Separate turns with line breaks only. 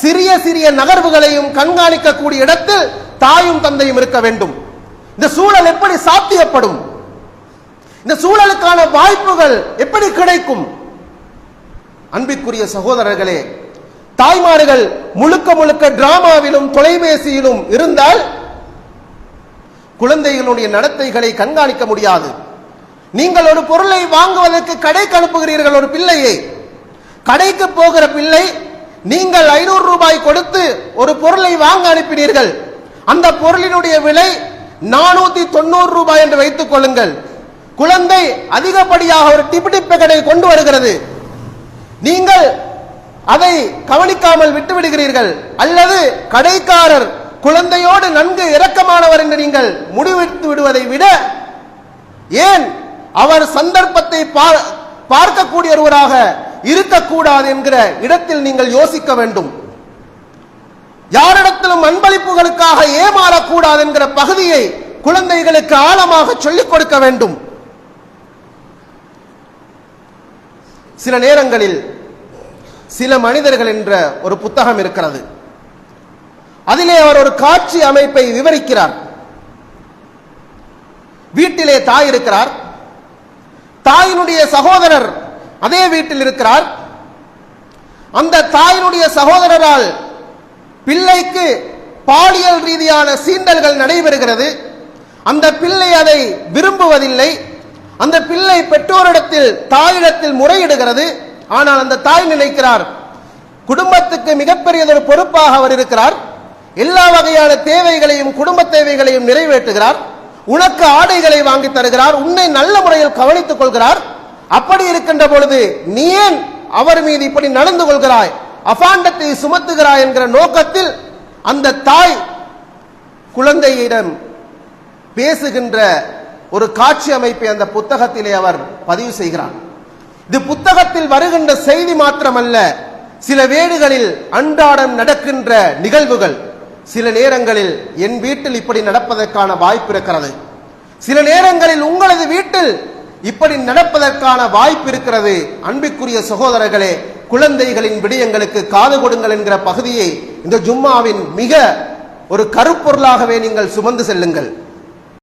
சிறிய சிறிய நகர்வுகளையும் கண்காணிக்கக்கூடிய இடத்தில் தாயும் தந்தையும் இருக்க வேண்டும். இந்த சூழல் எப்படி சாத்தியப்படும்? இந்த சூழலுக்கான வாய்ப்புகள் எப்படி கிடைக்கும்? அன்பிற்குரிய சகோதரர்களே தாய்மார்கள் முழுக்க முழுக்க டிராமாவிலும் தொலைபேசியிலும் இருந்தால் குழந்தைகளுடைய நடத்தைகளை கண்காணிக்க முடியாது. நீங்கள் ஒரு பொருளை வாங்குவதற்கு கடைக்கு அனுப்புகிறீர்கள் ஒரு பிள்ளையை. கடைக்கு போகிற பிள்ளை நீங்கள் ஐநூறு ரூபாய் கொடுத்து ஒரு பொருளை வாங்க அனுப்பினீர்கள். அந்த பொருளினுடைய விலை நானூத்தி தொண்ணூறு ரூபாய் என்று வைத்துக் கொள்ளுங்கள். குழந்தை அதிகப்படியாக ஒரு டிபிடி பேக்கெட்டை கொண்டு வருகிறது. நீங்கள் அதை கவனிக்காமல் விட்டுவிடுகிறீர்கள். அல்லது கடைக்காரர் குழந்தையோடு நன்கு இரக்கமானவர் என்று நீங்கள் முடிவெடுத்து விடுவதை விட ஏன்? அவர் சந்தர்ப்பத்தை பார்க்கக்கூடிய ஒருவராக இருக்கக்கூடாது என்கிற இடத்தில் நீங்கள் யோசிக்க வேண்டும். யாரிடத்திலும் அன்பளிப்புகளுக்காக ஏமாறக்கூடாது என்கிற பகுதியை குழந்தைகளுக்கு ஆழமாக சொல்லிக் கொடுக்க வேண்டும். சில நேரங்களில் சில மனிதர்கள் என்ற ஒரு புத்தகம் இருக்கிறது. அதிலே அவர் ஒரு காட்சி அமைப்பை விவரிக்கிறார். வீட்டிலே தாய் இருக்கிறார். தாயினுடைய சகோதரர் அதே வீட்டில் இருக்கிறார். அந்த தாயினுடைய சகோதரரால் பிள்ளைக்கு பாலியல் ரீதியான சீண்டல்கள் நடைபெறுகிறது. அந்த பிள்ளை அதை விரும்புவதில்லை. அந்த பிள்ளை பெற்றோரிடத்தில் தாயிடத்தில் முறையிடுகிறது. ஆனால் அந்த தாய் நினைக்கிறார் குடும்பத்துக்கு மிகப்பெரியதொரு பொறுப்பாக அவர் இருக்கிறார். எல்லா வகையான தேவைகளையும் குடும்ப தேவைகளையும் நிறைவேற்றுகிறார். உனக்கு ஆடைகளை வாங்கி தருகிறார். உன்னை நல்ல முறையில் கவனித்துக் கொள்கிறார். அப்படி இருக்கின்ற பொழுது நீ ஏன் அவர் மீது இப்படி நடந்து கொள்கிறாய்? அபாண்டத்தை சுமத்துகிறாய் என்கிற நோக்கத்தில் அந்த தாய் குழந்தையிடம் பேசுகின்ற ஒரு காட்சி அமைப்பை அந்த புத்தகத்திலே அவர் பதிவு செய்கிறார். இது புத்தகத்தில் வருகின்ற செய்தி மாத்திரமல்ல சில வேடுகளில் அன்றாடம் நடக்கின்ற நிகழ்வுகள் சில நேரங்களில் என் வீட்டில் இப்படி நடப்பதற்கான வாய்ப்பு இருக்கிறது. சில நேரங்களில் உங்களது வீட்டில் இப்படி நடப்பதற்கான வாய்ப்பு இருக்கிறது. அன்பிற்குரிய சகோதரர்களே குழந்தைகளின் விடயங்களுக்கு காது கொடுங்கள் என்கிற பகுதியை இந்த ஜும்மாவின் மிக ஒரு கருப்பொருளாகவே நீங்கள் சுமந்து செல்லுங்கள்.